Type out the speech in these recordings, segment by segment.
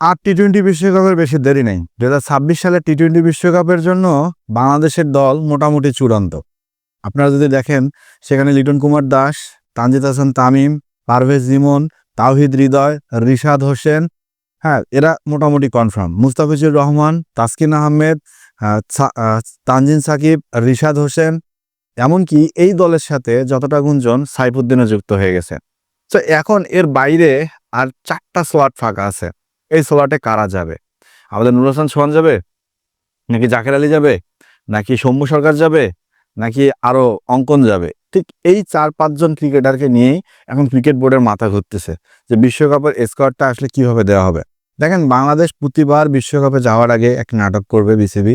আর T twenty বিশ্বকাপের বেশি দেরি নেই। দু ছাব্বিশ সালে টি টোয়েন্টি বিশ্বকাপের জন্য বাংলাদেশের দল মোটামুটি চূড়ান্ত। আপনারা যদি দেখেন, সেখানে লিটন কুমার দাস, তানজিদ হাসান তামিম, পারভেজ জিমন তাওহিদ হৃদয়, রিশাদ হোসেন হ্যাঁ এরা মোটামুটি কনফার্ম মুস্তাফিজুর রহমান, তাসকিন আহমেদ তানজিন সাকিব, রিশাদ হোসেন, এমনকি এই দলের সাথে যতটা গুঞ্জন সাইফুদ্দিনও যুক্ত হয়ে গেছে। তো এখন এর বাইরে আর চারটা স্লট ফাঁকা আছে। এই স্লটে কারা যাবে? আমাদের নুর হাসান সোহান যাবে? নাকি জাকের আলী যাবে? নাকি সৌম্য সরকার যাবে? নাকি আরও অঙ্কন যাবে? ঠিক এই চার পাঁচজন ক্রিকেটারকে নিয়েই এখন ক্রিকেট বোর্ডের মাথা ঘুরতেছে যে বিশ্বকাপের স্কোয়াডটা আসলে কীভাবে দেওয়া হবে। দেখেন, বাংলাদেশ প্রতিবার বিশ্বকাপে যাওয়ার আগে এক নাটক করবে বিসিবি।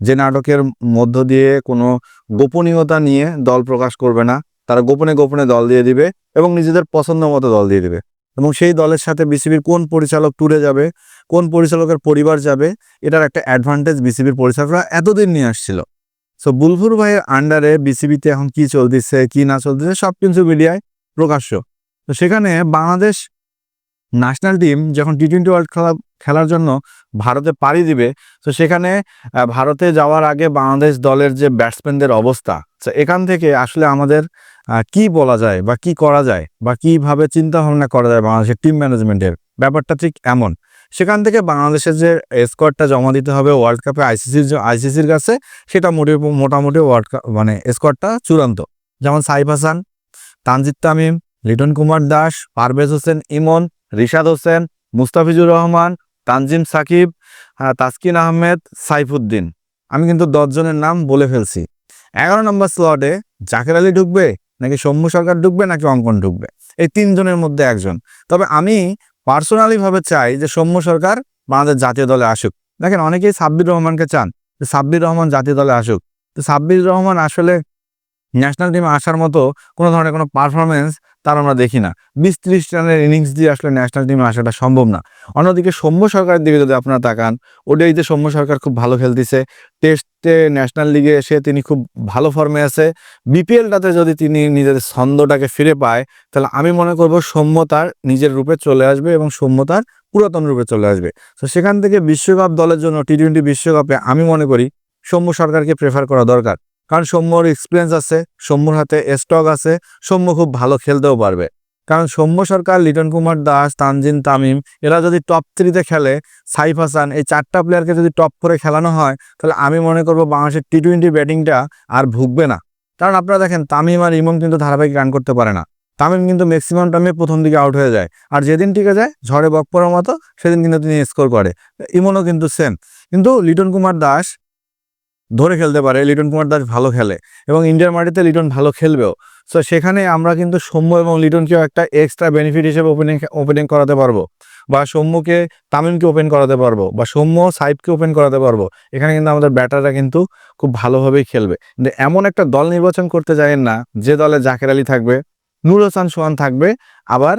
যে নাটকের মধ্য দিয়ে কোনো গোপনীয়তা নিয়ে দল প্রকাশ করবে না। তারা গোপনে গোপনে দল দিয়ে দিবে এবং নিজেদের পছন্দ মতো দল দিয়ে দিবে। এবং সেই দলের সাথে বিসিবির কোন পরিচালক ট্যুরে যাবে, কোন পরিচালকের পরিবার যাবে, এটার একটা অ্যাডভান্টেজ বিসিবির পরিচালকরা এতদিন নিয়ে আসছিল। সো বুলফুর ভাইয়ের আন্ডারে বিসিবিতে এখন কি চলতেছে, কি না চলতেছে, সব কিছু মিডিয়ায় প্রকাশ্য। তো সেখানে বাংলাদেশ ন্যাশনাল টিম যখন টি টোয়েন্টি ওয়ার্ল্ড খেলা খেলার জন্য ভারতে পাড়ি দিবে, তো সেখানে ভারতে যাওয়ার আগে বাংলাদেশ দলের যে ব্যাটসম্যানদের অবস্থা এখান থেকে আসলে আমাদের কি বলা যায় বা কি করা যায় বা কীভাবে চিন্তা ভাবনা করা যায় বাংলাদেশের টিম ম্যানেজমেন্টের ব্যাপারটা ঠিক এমন। সেখান থেকে বাংলাদেশের যে স্কোয়াডটা জমা দিতে হবে ওয়ার্ল্ড কাপে আইসিসির আইসিসির কাছে, সেটা মোটে মোটামুটি ওয়ার্ল্ড কাপ মানে স্কোয়াডটা চূড়ান্ত। যেমন সাইফ হাসান, তানজিদ তামিম, লিটন কুমার দাস, পারভেজ হোসেন, ইমন রিশাদ হোসেন, মুস্তাফিজুর রহমান, তানজিম সাকিব তাসকিন আহমেদ, সাইফুদ্দিন। আমি কিন্তু দশজনের নাম বলে ফেলছি। এগারো নম্বর স্লটে জাকের আলী ঢুকবে নাকি সৌম্য সরকার ঢুকবে নাকি অঙ্কন ঢুকবে? এই তিনজনের মধ্যে একজন। তবে আমি পার্সোনালি ভাবে চাই যে সৌম্য সরকার বাংলাদেশ জাতীয় দলে আসুক। দেখেন অনেকেই সাব্বির রহমানকে চান সাব্বির রহমান জাতীয় দলে আসুক। তো সাব্বির রহমান আসলে ন্যাশনাল টিমে আসার মতো কোনো ধরনের কোনো পারফরমেন্স তার আমরা দেখি না। বিশ ত্রিশ রানের ইনিংস দিয়ে আসলে ন্যাশনাল টিমে আসাটা সম্ভব না। অন্যদিকে সৌম্য সরকারের দিকে যদি আপনারা তাকান, ওডিআইতে সৌম্য সরকার খুব ভালো খেলতেছে। টেস্টে ন্যাশনাল লিগে এসে তিনি খুব ভালো ফর্মে আছে। বিপিএলটাতে যদি তিনি নিজের ছন্দটাকে ফিরে পায়, তাহলে আমি মনে করব সৌম্য তার নিজের রূপে চলে আসবে এবং সৌম্য তার পুরাতন রূপে চলে আসবে। তো সেখান থেকে বিশ্বকাপ দলের জন্য টি টোয়েন্টি বিশ্বকাপে আমি মনে করি সৌম্য সরকারকে প্রেফার করা দরকার। কারণ সৌম্যর এক্সপিরিয়েন্স আছে, সৌম্যর হাতে স্টক আছে, সৌম্য খুব ভালো খেলতেও পারবে। কারণ সৌম্য সরকার, লিটন কুমার দাস, তানজিন তামিম, এরা যদি টপ থ্রিতে খেলে, সাইফ হাসান, এই চারটা প্লেয়ারকে যদি টপ করে খেলানো হয়, তাহলে আমি মনে করব বাংলাদেশের টি টোয়েন্টি ব্যাটিংটা আর ভুগবে না। কারণ আপনারা দেখেন, তামিম আর ইমন কিন্তু ধারাবাহিক রান করতে পারে না। তামিম কিন্তু ম্যাক্সিমাম টাইমে প্রথম দিকে আউট হয়ে যায়। আর যেদিন টিকে যায়, ঝড়ে বক পড়ার মতো, সেদিন কিন্তু তিনি স্কোর করে। ইমনও কিন্তু সেম কিন্তু লিটন কুমার দাস ধরে খেলতে পারে, লিটন কুমার দাস ভালো খেলে এবং ইন্ডিয়ার মাটিতে লিটন ভালো খেলবেও। সো সেখানে আমরা কিন্তু সৌম্য এবং লিটনকেও একটা এক্সট্রা বেনিফিট হিসেবে ওপেনিং ওপেনিং করাতে পারব বা সৌম্যকে, তামিমকে ওপেন করাতে পারব বা সৌম্য সাইবকে ওপেন করাতে পারব। এখানে কিন্তু আমাদের ব্যাটাররা কিন্তু খুব ভালোভাবেই খেলবে। এমন একটা দল নির্বাচন করতে যাবেন না, যে দলে জাকের আলী থাকবে নুর হাসান সোহান থাকবে, আবার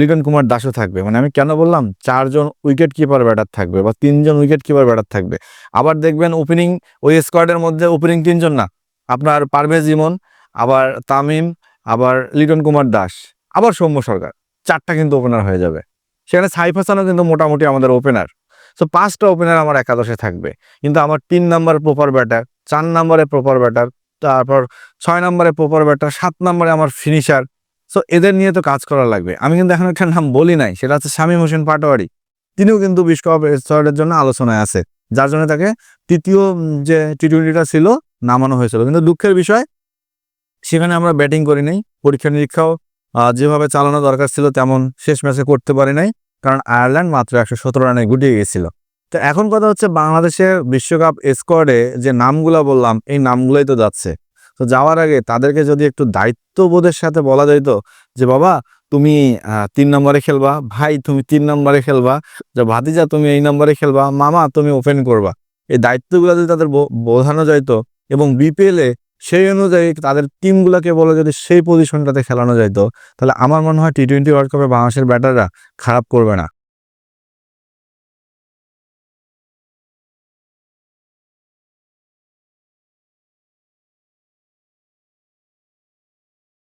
লিটন কুমার দাসও থাকবে। মানে আমি কেন বললাম, চারজন উইকেট কিপার ব্যাটার থাকবে বা তিনজন উইকেট কিপার ব্যাটার থাকবে। আবার দেখবেন ওপেনিং, ওই স্কোয়াডের মধ্যে ওপেনিং তিনজন না, আপনার পারভেজ ইমন, আবার তামিম, আবার লিটন কুমার দাস, আবার সৌম্য সরকার, চারটা কিন্তু ওপেনার হয়ে যাবে। সেখানে সাইফ হাসানও কিন্তু মোটামুটি আমাদের ওপেনার। সো পাঁচটা ওপেনার আমার একাদশে থাকবে। কিন্তু আমার তিন নাম্বার প্রপার ব্যাটার, চার নম্বরে প্রপার ব্যাটার, তারপর ছয় নম্বরে প্রপার ব্যাটার, সাত নম্বরে আমার ফিনিশার সো এদের নিয়ে তো কাজ করা লাগবে। আমি কিন্তু এখন একটা নাম বলি নাই, সেটা হচ্ছে শামীম হোসেন পাটোয়ারি। তিনিও কিন্তু বিশ্বকাপ স্তরের জন্য আলোচনায় আছে, যার জন্য তাকে তৃতীয় যে টি টোয়েন্টিটা ছিল, নামানো হয়েছিল। কিন্তু দুঃখের বিষয়, সেখানে আমরা ব্যাটিং করি নাই, পরীক্ষা নিরীক্ষাও যেভাবে চালানো দরকার ছিল তেমন শেষ ম্যাচে করতে পারি নাই, কারণ আয়ারল্যান্ড মাত্র একশো সতেরো রানে গুটিয়ে গেছিল। তো এখন কথা হচ্ছে বাংলাদেশের বিশ্বকাপ স্কোয়াডে যে নামগুলা বললাম, এই নামগুলোই তো যাচ্ছে। তো যাওয়ার আগে তাদেরকে যদি একটু দায়িত্ববোধের সাথে বলা যেত যে বাবা তুমি তিন নম্বরে খেলবা, ভাই তুমি তিন নম্বরে খেলবা, যে ভাতিজা তুমি এই নম্বরে খেলবা, মামা তুমি ওপেন করবা। এই দায়িত্বগুলো যদি তাদের বোঝানো যাইতো এবং বিপিএলে সেই অনুযায়ী তাদের টিমগুলোকে বলে যদি সেই পজিশনটাতে খেলানো যাইতো তাহলে আমার মনে হয় টি টোয়েন্টি ওয়ার্ল্ড কাপে বাংলাদেশের ব্যাটাররা খারাপ করবে না।